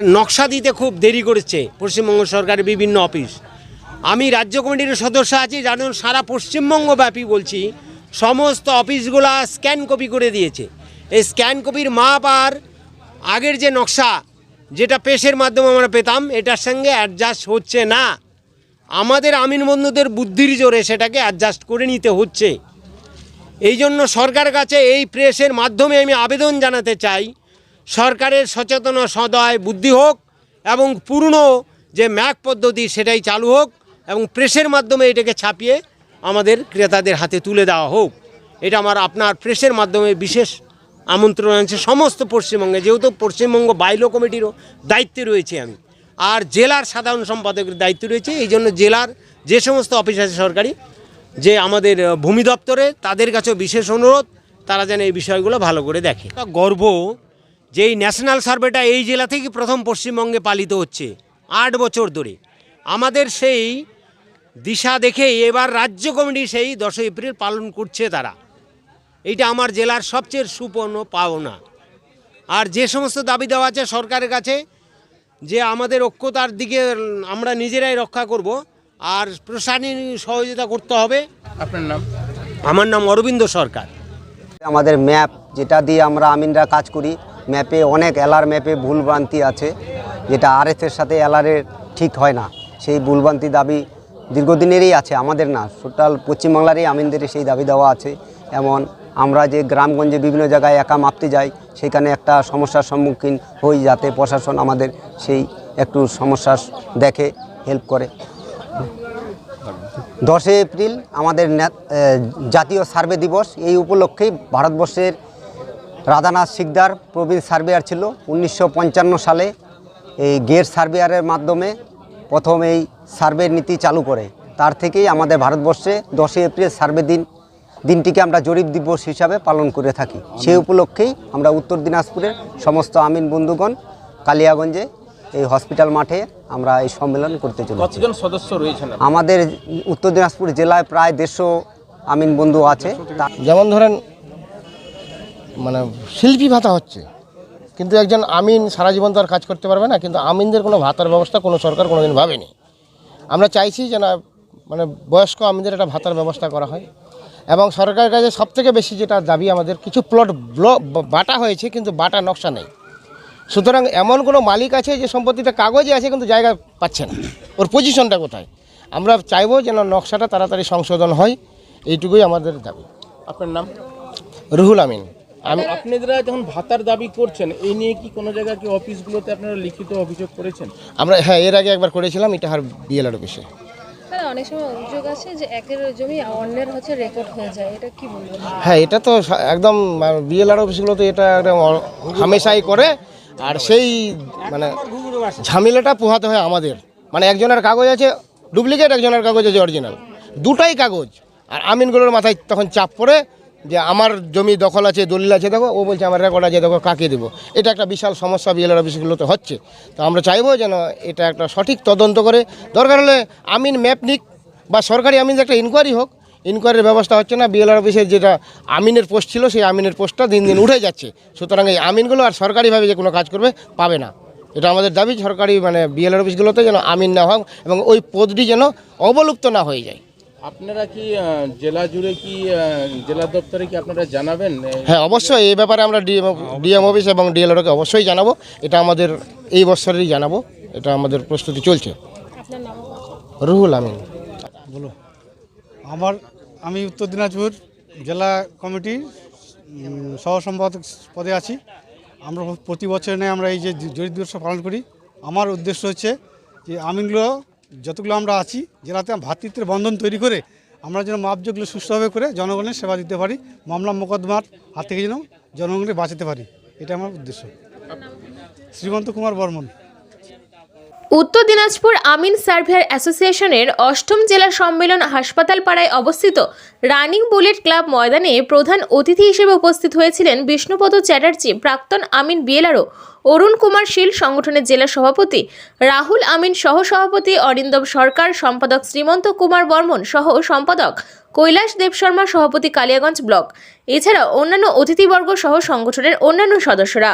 নকশা দিতে খুব দেরি করেছে পশ্চিমবঙ্গ সরকারের বিভিন্ন অফিস। আমি রাজ্য কমিটির সদস্য আছি জানো সারা পশ্চিমবঙ্গ ব্যাপী বলছি, সমস্ত অফিসগুলা স্ক্যান কপি করে দিয়েছে। এই স্ক্যান কপির মাপ আর আগের যে নকশা, যেটা পেশের মাধ্যমে আমরা পেতাম, এটার সঙ্গে অ্যাডজাস্ট হচ্ছে না। আমাদের আমিন বন্ধুদের বুদ্ধির জোরে সেটাকে অ্যাডজাস্ট করে নিতে হচ্ছে। এই জন্য সরকারের কাছে এই প্রেসের মাধ্যমে আমি আবেদন জানাতে চাই সরকারের সচেতন সদয় বুদ্ধি হোক এবং পুরনো যে ম্যাক পদ্ধতি সেটাই চালু হোক এবং প্রেসের মাধ্যমে এটাকে ছাপিয়ে আমাদের ক্রেতাদের হাতে তুলে দেওয়া হোক। এটা আমার, আপনার প্রেসের মাধ্যমে বিশেষ আমন্ত্রণ আছে সমস্ত পশ্চিমবঙ্গে, যেহেতু পশ্চিমবঙ্গ বাইলো কমিটিরও দায়িত্বে রয়েছে আমি। আর জেলার সাধারণ সম্পাদকের দায়িত্ব রয়েছে, এই জন্য জেলার যে সমস্ত অফিস আছে সরকারি, যে আমাদের ভূমি দপ্তরে, তাদের কাছেও বিশেষ অনুরোধ, তারা যেন এই বিষয়গুলো ভালো করে দেখে। গর্ব যে এই ন্যাশনাল সার্ভেটা এই জেলা থেকে প্রথম পশ্চিমবঙ্গে পালিত হচ্ছে আট বছর ধরে। আমাদের সেই দিশা দেখেই এবার রাজ্য কমিটি সেই দশই এপ্রিল পালন করছে তারা। এইটা আমার জেলার সবচেয়ে সুপর্ণ পাওনা। আর যে সমস্ত দাবি দেওয়া আছে সরকারের কাছে যে আমাদের ঐক্যতার দিকে আমরা নিজেরাই রক্ষা করব আর প্রশাসনিক সহযোগিতা করতে হবে। আপনার নাম? আমার নাম অরবিন্দ সরকার। আমাদের ম্যাপ যেটা দিয়ে আমরা আমিনরা কাজ করি ম্যাপে অনেক এলার ম্যাপে ভুলভ্রান্তি আছে, যেটা আরএফের সাথে এলারের ঠিক হয় না। সেই ভুলভ্রান্তি দাবি দীর্ঘদিনেরই আছে, আমাদের না, টোটাল পশ্চিমবাংলারই আমিনদের সেই দাবি দেওয়া আছে। এমন আমরা যে গ্রামগঞ্জে বিভিন্ন জায়গায় একা মাপতে যাই, সেখানে একটা সমস্যার সম্মুখীন হই যাতে প্রশাসন আমাদের সেই একটু সমস্যা দেখে হেল্প করে। দশই এপ্রিল আমাদের জাতীয় সার্ভে দিবস, এই উপলক্ষেই ভারতবর্ষের রাধানাথ সিকদার প্রবীণ সার্ভেয়ার ছিল। উনিশশো পঞ্চান্ন সালে এই গেট সার্ভেয়ারের মাধ্যমে প্রথম এই সার্ভে নীতি চালু করে। তার থেকেই আমাদের ভারতবর্ষে দশই এপ্রিল সার্ভে দিন দিনটিকে আমরা জরিপ দিবস হিসাবে পালন করে থাকি। সেই উপলক্ষেই আমরা উত্তর দিনাজপুরের সমস্ত আমিন বন্ধুগণ কালিয়াগঞ্জে এই হসপিটাল মাঠে আমরা এই সম্মেলন করতে চলেছি। কতজন সদস্য রয়েছেন আমাদের উত্তর দিনাজপুর জেলায় প্রায় দেড়শো আমিন বন্ধু আছে। তা- যেমন ধরেন মানে শিল্পী ভাতা হচ্ছে। কিন্তু একজন আমিন সারা জীবন তো আর কাজ করতে পারবে না কিন্তু আমিনদের কোনো ভাতার ব্যবস্থা কোনো সরকার কোনোদিন ভাবেনি। আমরা চাইছি যে না মানে বয়স্ক আমিনদের একটা ভাতার ব্যবস্থা করা হয়। এবং সরকারের কাছে সবথেকে বেশি যেটা দাবি আমাদের কিছু প্লট বাটা হয়েছে কিন্তু বাটা নকশা নেই। সুতরাং এমন কোনো মালিক আছে যে সম্পত্তিটা কাগজে আছে কিন্তু জায়গা পাচ্ছে না। ওর পজিশনটা কোথায়? আমরা চাইব যেন নকশাটা তাড়াতাড়ি সংশোধন হয় এইটুকুই আমাদের দাবি। আপনার নাম? রুহুল আমিন। আমি আপনারা যখন ভাতার দাবি করছেন এই নিয়ে কি কোনো জায়গায় কি অফিসগুলোতে আপনারা লিখিত অভিযোগ করেছেন? আমরা হ্যাঁ এর আগে একবার করেছিলাম ইটাহার বিএলআর অফিসে। হ্যাঁ অনেক সময় অভিযোগ আছে যে একের জমি অন্যের হচ্ছে রেকর্ড হয়ে যায় এটা কি বলব হ্যাঁ এটা তো একদম বিএলআর অফিসগুলোতে এটা একদম হামেশাই করে আর সেই মানে ঝামেলাটা পোহাতে হয় আমাদের। মানে একজনের কাগজ আছে ডুপ্লিকেট একজনের কাগজ আছে অরিজিনাল। দুটাই কাগজ আর আমিনগুলোর মাথায় তখন চাপ পড়ে যে আমার জমি দখল আছে, দলিল আছে, দেখো, ও বলছে আমার রেকর্ড আছে, দেখো, কাকে দেবো? এটা একটা বিশাল সমস্যা বিএলআর অফিসগুলোতে হচ্ছে। তো আমরা চাইব যেন এটা একটা সঠিক তদন্ত করে। দরকার হলে আমিন ম্যাপ নিক বা সরকারি আমিনের একটা ইনকোয়ারি হোক। ইনকোয়ারির ব্যবস্থা হচ্ছে না বিএলআর অফিসের যেটা আমিনের পোস্ট ছিল, সেই আমিনের পোস্টটা দিন দিন উঠে যাচ্ছে। সুতরাং এই আমিনগুলো আর সরকারিভাবে যে কোনো কাজ করবে, পাবে না। এটা আমাদের দাবি, সরকারি মানে বিএলআর অফিসগুলোতে যেন আমিন না হোক এবং ওই পদটি যেন অবলুপ্ত না হয়ে যায়। আপনারা কি জেলা জুড়ে কি জেলা দপ্তরে কি আপনারা জানাবেন? হ্যাঁ অবশ্যই এই ব্যাপারে আমরা ডিএম ডিএম অফিস এবং ডিএলআরকে অবশ্যই জানাব। এটা আমাদের এই বছরেরই জানাব। এটা আমাদের প্রস্তুতি চলছে। আপনার নাম রুহুল আমিন। আমার আমি উত্তর দিনাজপুর জেলা কমিটির সহ সম্পাদক পদে আছি। আমরা প্রতি বছর নেই আমরা এই যে জরিপ দিবস পালন করি। আমার উদ্দেশ্য হচ্ছে যে আমিনগুলো যতগুলো আমরা আছি, জেলাতে ভ্রাতৃত্বের বন্ধন তৈরি করে আমরা যেন মাপযোগগুলো সুস্থভাবে করে জনগণের সেবা দিতে পারি, মামলা মোকদ্দমার হাত থেকে যেন জনগণকে বাঁচাতে পারি। এটা আমার উদ্দেশ্য। শ্রীমন্ত কুমার বর্মন। উত্তর দিনাজপুর আমিন সার্ভেয়ার অ্যাসোসিয়েশনের অষ্টম জেলা সম্মেলন হাসপাতাল পাড়ায় অবস্থিত রানিং বুলেট ক্লাব ময়দানে প্রধান অতিথি হিসেবে উপস্থিত হয়েছিলেন বিষ্ণুপদ চ্যাটার্জি, প্রাক্তন আমিন বিএলআরও, অরুণ কুমার শীল সংগঠনের জেলা সভাপতি, রাহুল আমিন সহ সভাপতি অরিন্দম সরকার, সম্পাদক শ্রীমন্ত কুমার বর্মন সহ সম্পাদক কৈলাস দেব শর্মা, সভাপতি কালিয়াগঞ্জ ব্লক। এছাড়া অন্যান্য অতিথিবর্গ সহ সংগঠনের অন্যান্য সদস্যরা।